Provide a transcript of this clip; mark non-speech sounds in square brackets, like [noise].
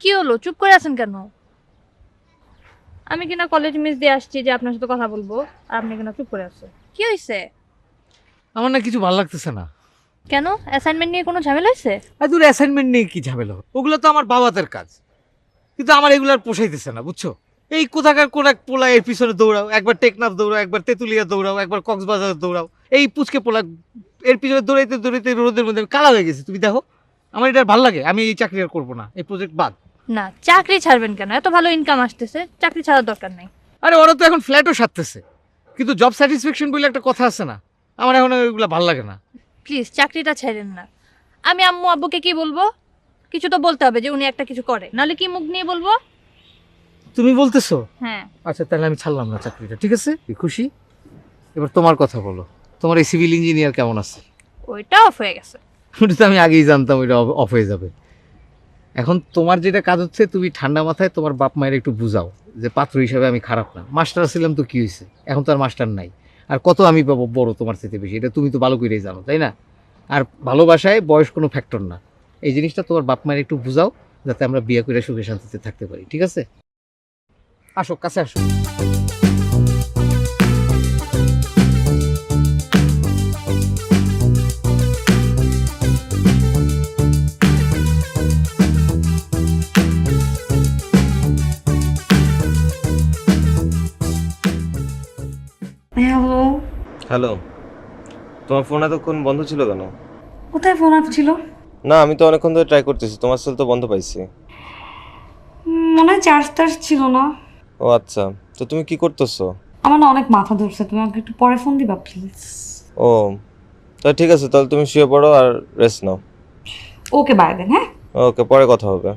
কি হলো? চুপ করে আছেন কেন? আমি কিনা কলেজ মিস দিয়ে আসছি যে আপনার সাথে কথা বলব আর আপনি কিনা চুপ করে আছেন। কি হয়েছে আমার না কিছু ভালো লাগতেছে না। কেন? অ্যাসাইনমেন্ট নিয়ে কোনো ঝামেলা হয়েছে আর তোর অ্যাসাইনমেন্ট নিয়ে কি ঝামেলা? হবে? ওগুলো তো আমার বাবাদের কাজ। কিন্তু আমার এগুলো আর পোষাইতেছে না বুঝছ? এই কোথাকার কোন এক পোলা এর পিছনে দৌড়াও একবার টেকনাফ দৌড়াও একবার তেঁতুলিয়া দৌড়াও একবার কক্সবাজার দৌড়াও এই পুচকে পোলা এর পিছনে দৌড়াইতে দৌড়াইতে রোদের মধ্যে আমি কালা হয়ে গেছি। তুমি দেখো আমার এটা ভালো লাগে আমি এই চাকরি আর করব না এই প্রজেক্ট বাদ। না চাকরি ছাড়বেন কেন? এত ভালো ইনকাম আসতেছে চাকরি ছাড়ার দরকার নেই। আরে ওরা তো এখন ফ্ল্যাটও সারতেছে। কিন্তু জব স্যাটিসফ্যাকশন বলে একটা কথা আছে না? আমার এখন এগুলো ভালো লাগে না। প্লিজ চাকরিটা ছাড়েন না। আমি আম্মু আব্বুকে কি বলব? কিছু তো বলতে হবে যে উনি একটা কিছু করে। নাহলে কি মুখ নিয়ে বলব? তুমি বলতেছো? হ্যাঁ। আচ্ছা তাহলে আমি ছাড়লাম না চাকরিটা ঠিক আছে? তুই খুশি? এবার তোমার কথা বলো। তোমার এই সিভিল ইঞ্জিনিয়ার কেমন আছে? ওইটা অফ হয়ে গেছে। ওটা [laughs] তো আমি আগেই জানতাম ওইটা অফ হয়ে যাবে। এখন তোমার যেটা কাজ হচ্ছে, তুমি ঠান্ডা মাথায় তোমার বাপ মায়ের একটু বুঝাও যে পাত্র হিসাবে আমি খারাপ না। মাস্টার ছিলাম তো কী হয়েছে? এখন তো আর মাস্টার নাই। আর কত আমি পাবো বড় তোমার থেকে বেশি? এটা তুমি তো ভালো করেই জানো, তাই না? আর ভালোবাসায় বয়স কোনো ফ্যাক্টর না। এই জিনিসটা তোমার বাপ মায়ের একটু বুঝাও, যাতে আমরা বিয়ে করে সুখে শান্তিতে থাকতে পারি, ঠিক আছে? আসো, কাছে আসো। হ্যালো। হ্যালো। তোমার ফোন এতক্ষণ বন্ধ ছিল কেন? কোথায় ফোন আপ ছিল? না আমি তো অনেকক্ষণ ধরে ট্রাই করতেছি তোমার সেল তো বন্ধ পাইছি। মনে হয় চার্জ টার্জ ছিল না। ও আচ্ছা তো তুমি কি করতেছো? আমার না অনেক মাথা ধরছে তুমি আমাকে একটু পরে ফোন দিবা প্লিজ ও তাহলে ঠিক আছে তাহলে তুমি শুয়ে পড়ো আর রেস্ট নাও। ওকে বাই দেন হ্যাঁ? ওকে পরে কথা হবে।